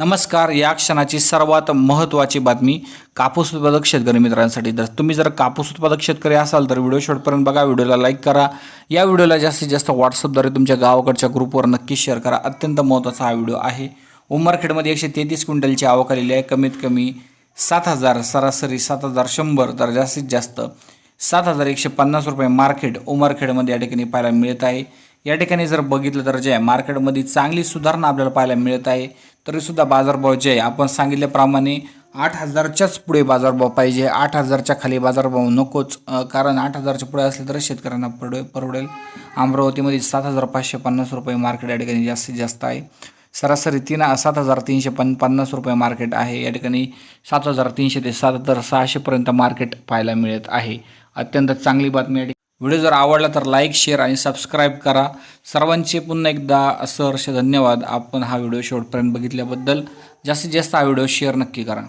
नमस्कार या क्षणाची सर्वात महत्त्वाची बातमी कापूस उत्पादक शेतकरी मित्रांसाठी. तर तुम्ही जर कापूस उत्पादक शेतकरी असाल तर व्हिडिओ शेवटपर्यंत बघा व्हिडिओला लाईक करा. या व्हिडिओला जास्तीत जास्त व्हॉट्सअपद्वारे तुमच्या गावाकडच्या ग्रुपवर नक्की शेअर करा. अत्यंत महत्त्वाचा हा व्हिडिओ आहे. उमरखेडमध्ये एकशे तेहतीस क्विंटलची आवक आलेली आहे. कमीत कमी सात हजार सरासरी सात हजार शंभर तर जास्तीत जास्त सात हजार एकशे पन्नास रुपये मार्केट उमरखेडमध्ये या ठिकाणी पाहायला मिळत आहे. या ठिकाणी जर बघितलं तर जे आहे मार्केटमध्ये चांगली सुधारणा आपल्याला पाहायला मिळत आहे. तरीसुद्धा बाजारभाव जे आहे आपण सांगितल्याप्रमाणे आठ हजारच्याच पुढे बाजारभाव पाहिजे. आठ हजारच्या खाली बाजारभाव नकोच. कारण आठ हजारच्या पुढे असले तर शेतकऱ्यांना परवडे परवडेल. अमरावतीमध्ये सात हजार पाचशे पन्नास रुपये मार्केट या ठिकाणी जास्तीत जास्त आहे. सरासरी तीन सात हजार तीनशे पन पन्नास रुपये मार्केट आहे. या ठिकाणी सात हजार तीनशे ते सात हजार सहाशेपर्यंत मार्केट पाहायला मिळत आहे. अत्यंत चांगली बातमी व्हिडिओ जर आवडला तर लाईक शेअर आणि सबस्क्राईब करा. सर्वांचे पुन्हा एकदा सहर्ष धन्यवाद. आपण हा व्हिडिओ शेवटपर्यंत बघितल्याबद्दल जास्तीत जास्त हा व्हिडिओ शेअर नक्की करा.